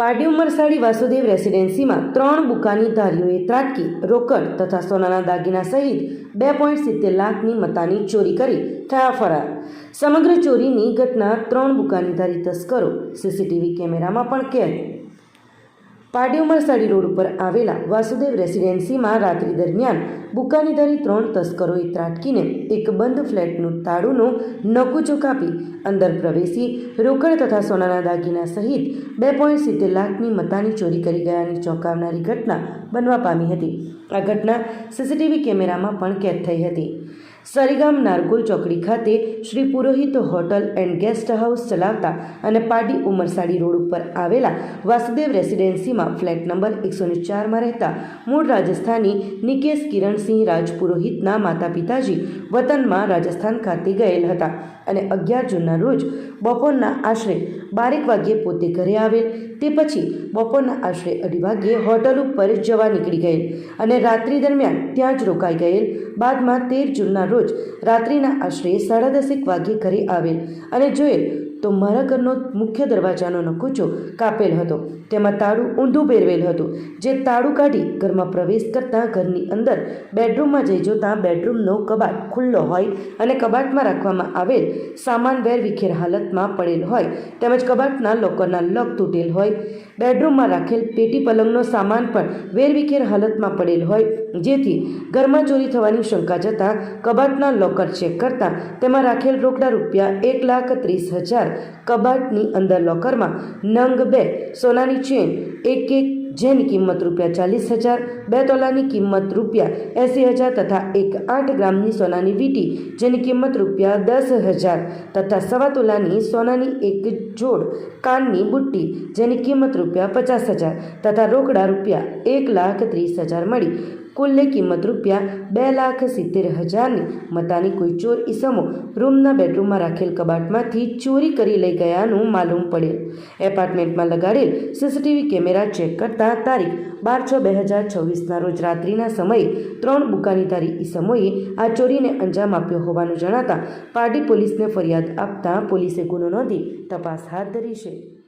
Party Umarsadi Vasudev રેસિડેન્સીમાં ત્રણ બુકાની ધારીઓએ ત્રાટકી, રોકડ તથા સોનાના દાગીના સહિત બે પોઈન્ટ સિત્તેર લાખની મતાની ચોરી કરી થયા ફરાર. સમગ્ર ચોરીની ઘટના ત્રણ બુકાની ધારી તસ્કરો, સીસીટીવી કેમેરામાં પણ કેદ. પાર્ટી ઉમરસાડી રોડ ઉપર આવેલા વાસુદેવ રેસિડેન્સીમાં રાત્રિ દરમિયાન બુકાની ધરી ત્રણ તસ્કરોએ ત્રાટકીને એક બંધ ફ્લેટનું તાળુનું નકુચો કાપી અંદર પ્રવેશી રોકડ તથા સોનાના દાગીના સહિત બે પોઈન્ટ સિત્તેર લાખની મતાની ચોરી કરી ગયાની ચોંકાવનારી ઘટના બનવા પામી હતી. આ ઘટના સીસીટીવી કેમેરામાં પણ કેદ થઈ હતી. સરીગામ નારગોલ ચોકડી ખાતે Shri Purohit hotel and guest house ચલાવતા અને પાડી ઉમરસાડી રોડ ઉપર આવેલા વાસુદેવ રેસિડેન્સીમાં ફ્લેટ નંબર એકસો ચારમાં રહેતા મૂળ રાજસ્થાની નિકેશ કિરણસિંહ રાજપુરોહિતના માતા પિતાજી વતનમાં રાજસ્થાન ખાતે ગયેલ હતા અને અગિયાર જૂનના રોજ બપોરના આશરે બારેક વાગ્યે પોતે ઘરે આવેલ. તે પછી બપોરના આશરે અઢી વાગ્યે હોટલ ઉપર જવા નીકળી ગયેલ અને રાત્રિ દરમિયાન ત્યાં જ રોકાઈ ગયેલ. બાદમાં તેર જૂનના રોજ રાત્રિના આશરે સાડા દસેક વાગ્યે ઘરે આવેલ અને જોયેલ તો મારા ઘરનો મુખ્ય દરવાજાનો નકુચો કાપેલ હતો. તેમાં તાળું ઊંધું પહેરવેલ હતું. જે તાળું કાઢી ઘરમાં પ્રવેશ કરતાં ઘરની અંદર બેડરૂમમાં જઈ જોતાં બેડરૂમનો કબાટ ખુલ્લો હોય અને કબાટમાં રાખવામાં આવેલ સામાન વેર વિખેર હાલતમાં પડેલ હોય તેમજ કબાટના લોકરના લોક તૂટેલ હોય. બેડરૂમમાં રાખેલ પેટી પલંગનો સામાન પણ વેરવિખેર હાલતમાં પડેલ હોય. જેથી ઘરમાં ચોરી થવાની શંકા જતાં કબાટના લોકર ચેક કરતાં તેમાં રાખેલ રોકડા રૂપિયા એક લાખ ત્રીસ હજાર કબાટની અંદર લોકરમાં નંગ બે, સોનાની ચેન એક એક, જેની કિંમત રૂપિયા ચાલીસ હજાર, બે તોલાની કિંમત રૂપિયા એંસી હજાર તથા એક આઠ ગ્રામની સોનાની વીટી, જેની કિંમત રૂપિયા દસ હજાર તથા સવા તોલાની સોનાની એક જોડ કાનની બુટ્ટી, જેની કિંમત રૂપિયા પચાસ હજાર તથા રોકડા રૂપિયા એક લાખ ત્રીસ હજાર મળી. કુલ્લે કિંમત રૂપિયા બે લાખ સિત્તેર હજારની. મતાની કોઈ ચોર ઈસમો રૂમના બેડરૂમમાં રાખેલ કબાટમાંથી ચોરી કરી લઈ ગયાનું માલુમ પડેલ એપાર્ટમેન્ટમાં લગાડેલ સીસીટીવી કેમેરા ચેક કરતા તારીખ બાર છ બે હજાર છવ્વીસના રોજ રાત્રિના સમયે ત્રણ બુકાનીધારી ઈસમોએ આ ચોરીને અંજામ આપ્યો હોવાનું જણાતા પાર્ટી પોલીસને ફરિયાદ આપતા પોલીસે ગુનો નોંધી તપાસ હાથ ધરી છે.